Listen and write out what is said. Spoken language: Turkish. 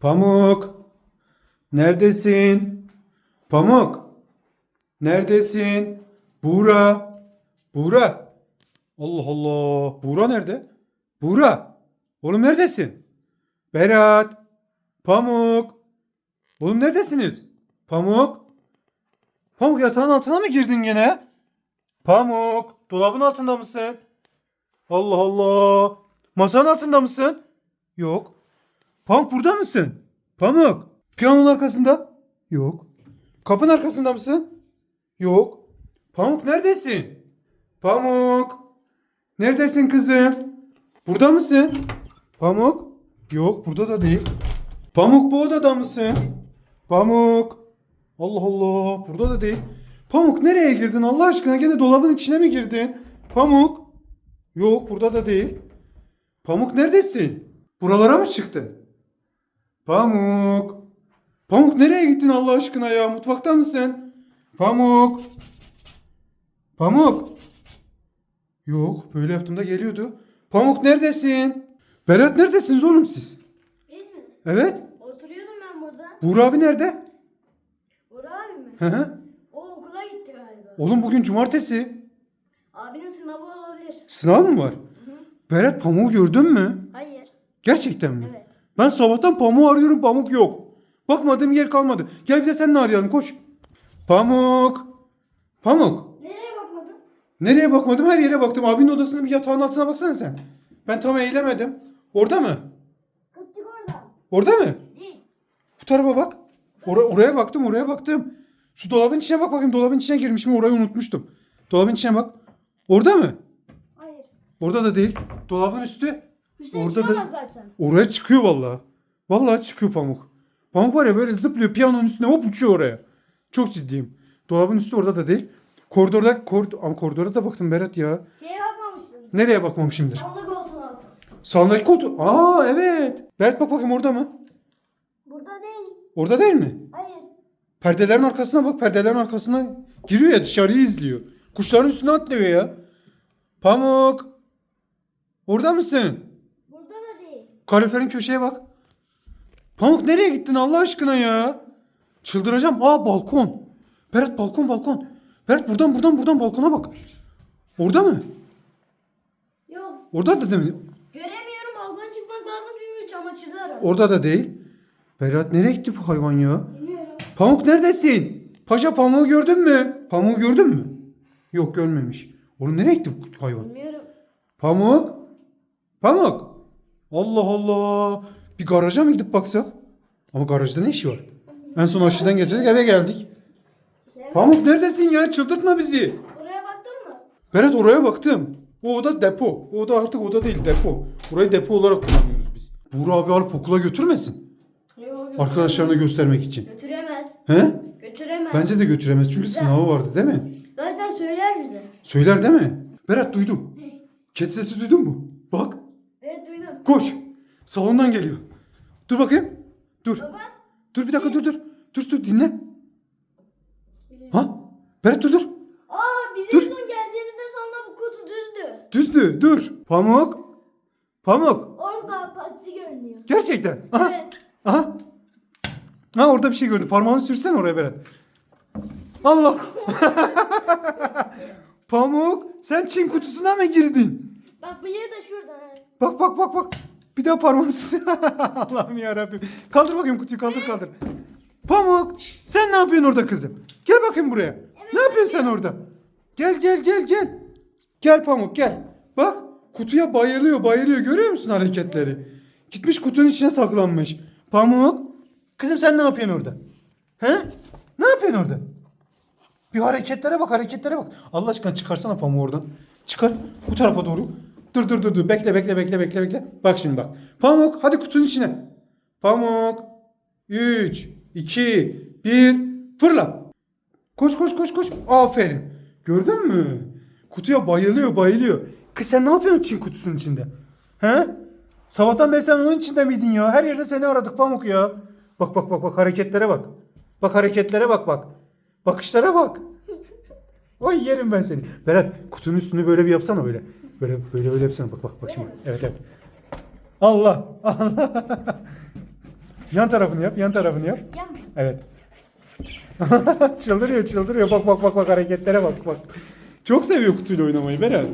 Pamuk. Neredesin? Pamuk. Neredesin? Buğra. Buğra. Allah Allah. Buğra nerede? Buğra. Oğlum neredesin? Berat. Pamuk. Oğlum neredesiniz? Pamuk. Pamuk yatağın altına mı girdin gene? Pamuk. Dolabın altında mısın? Allah Allah. Masanın altında mısın? Yok. Pamuk burada mısın? Pamuk. Piyanonun arkasında? Yok. Kapının arkasında mısın? Yok. Pamuk neredesin? Pamuk. Neredesin kızım? Burada mısın? Pamuk. Yok burada da değil. Pamuk bu odada mısın? Pamuk. Allah Allah burada da değil. Pamuk nereye girdin Allah aşkına gene dolabın içine mi girdin? Pamuk. Yok burada da değil. Pamuk neredesin? Buralara mı çıktın? Pamuk. Pamuk nereye gittin Allah aşkına ya? Mutfakta mısın? Pamuk. Pamuk. Yok böyle yaptığımda geliyordu. Pamuk neredesin? Berat neredesiniz oğlum siz? Biz mi? Evet. Oturuyordum ben burada. Buğra abi nerede? Burak abi mi? Hı hı. O okula gitti galiba. Oğlum bugün cumartesi. Abinin sınavı olabilir. Sınav mı var? Hı hı. Berat Pamuk'u gördün mü? Hayır. Gerçekten mi? Evet. Ben sabahtan Pamuk'u arıyorum Pamuk yok. Bakmadığım yer kalmadı. Gel bir de seninle arayalım koş. Pamuk. Pamuk. Nereye bakmadın? Nereye bakmadım her yere baktım. Abinin odasının bir yatağın altına baksana sen. Ben tam eğilemedim. Orada mı? Kız çık oradan. Orada mı? Değil. Bu tarafa bak. Ora- oraya baktım oraya baktım. Şu dolabın içine bak bakayım dolabın içine girmişim orayı unutmuştum. Dolabın içine bak. Orada mı? Hayır. Orada da değil. Dolabın üstü. Orada da- çıkamaz zaten. Oraya çıkıyor vallahi. Vallahi çıkıyor pamuk. Pamuk var ya böyle zıplıyor piyanonun üstüne hop uçuyor oraya. Çok ciddiyim. Dolabın üstü orada da değil. Koridorda koridor, ama koridora da baktım Berat ya. Şeye bakmamıştın. Nereye bakmamışımdır? Sallı koltuğun altı. Salondaki koltuk. Aa evet. Berat bak bakayım orada mı? Burada değil. Orada değil mi? Hayır. Perdelerin arkasına bak. Perdelerin arkasına giriyor ya dışarıyı izliyor. Kuşların üstüne atlıyor ya. Pamuk. Orada mısın? Kaloriferin köşeye bak. Pamuk nereye gittin Allah aşkına ya? Çıldıracağım. Aa balkon. Berat balkon balkon. Berat buradan buradan buradan balkona bak. Orada mı? Yok. Orada da değil mi? Göremiyorum. Balkona çıkmak lazım çünkü çamaşırlar var. Orada da değil. Berat nereye gitti bu hayvan ya? Bilmiyorum. Pamuk neredesin? Paşa pamuğu gördün mü? Pamuğu gördün mü? Yok görmemiş. Oğlum nereye gitti bu hayvan? Bilmiyorum. Pamuk? Pamuk? Allah Allah. Bir garaja mı gidip baksak? Ama garajda ne işi var? En son aşıdan getirdik eve geldik. Sen Pamuk neredesin ya? Çıldırtma bizi. Oraya baktın mı? Berat oraya baktım. O oda depo. O oda artık oda değil depo. Burayı depo olarak kullanıyoruz biz. Buğra abi alıp okula götürmesin. Yok. Arkadaşlarına göstermek için. Götüremez. He? Götüremez. Bence de götüremez çünkü sınavı vardı değil mi? Zaten söyler bize. Söyler değil mi? Berat duydum. Kedi sesi duydun mu? Bak. Duydum. Koş. Salondan geliyor. Dur bakayım. Dur. Baba. Dur bir dakika dur dur. Dur dur dinle. Ha? Berat dur dur. Aa biz Dur. son geldiğimizde sonra bu kutu düzdü. Düzdü dur. Pamuk. Pamuk. Orada patisi görünüyor. Gerçekten. Aha. Evet. Aha. Ha orada bir şey gördüm. Parmağını sürsen oraya Berat. Allah. Pamuk sen Çin kutusuna mı girdin? Bak bıyığı da şurada. Bak bak bak bak. Bir daha parmağını. Allah'ım ya Rabbim. Kaldır bakayım kutuyu kaldır kaldır. Pamuk sen ne yapıyorsun orada kızım? Gel bakayım buraya. Ne yapıyorsun sen orada? Gel gel gel gel. Gel Pamuk gel. Bak kutuya bayılıyor bayılıyor görüyor musun hareketleri? Gitmiş kutunun içine saklanmış. Pamuk. Kızım sen ne yapıyorsun orada? He? Ne yapıyorsun orada? Bir hareketlere bak hareketlere bak. Allah aşkına çıkarsana pamuğu oradan. Çıkar bu tarafa doğru. Dur dur dur dur. Bekle bekle bekle bekle bekle. Bak şimdi bak. Pamuk hadi kutunun içine. Pamuk. 3, 2, 1. Fırla. Koş koş koş koş. Aferin. Gördün mü? Kutuya bayılıyor bayılıyor. Kız sen ne yapıyorsun Çin kutusunun içinde? He? Sabahtan beri sen onun içinde miydin ya? Her yerde seni aradık Pamuk ya. Bak bak bak bak hareketlere bak. Bak hareketlere bak bak. Bakışlara bak. Vay yerim ben seni. Berat kutunun üstünü böyle bir yapsana böyle. Böyle böyle böyle yapsana bak bak bak şimdi. Evet evet. Allah Allah. Yan tarafını yap. Yan tarafını yap. Yan mı? Evet. çıldırıyor çıldırıyor. Bak bak bak bak hareketlere bak bak. Çok seviyor kutuyla oynamayı Berat.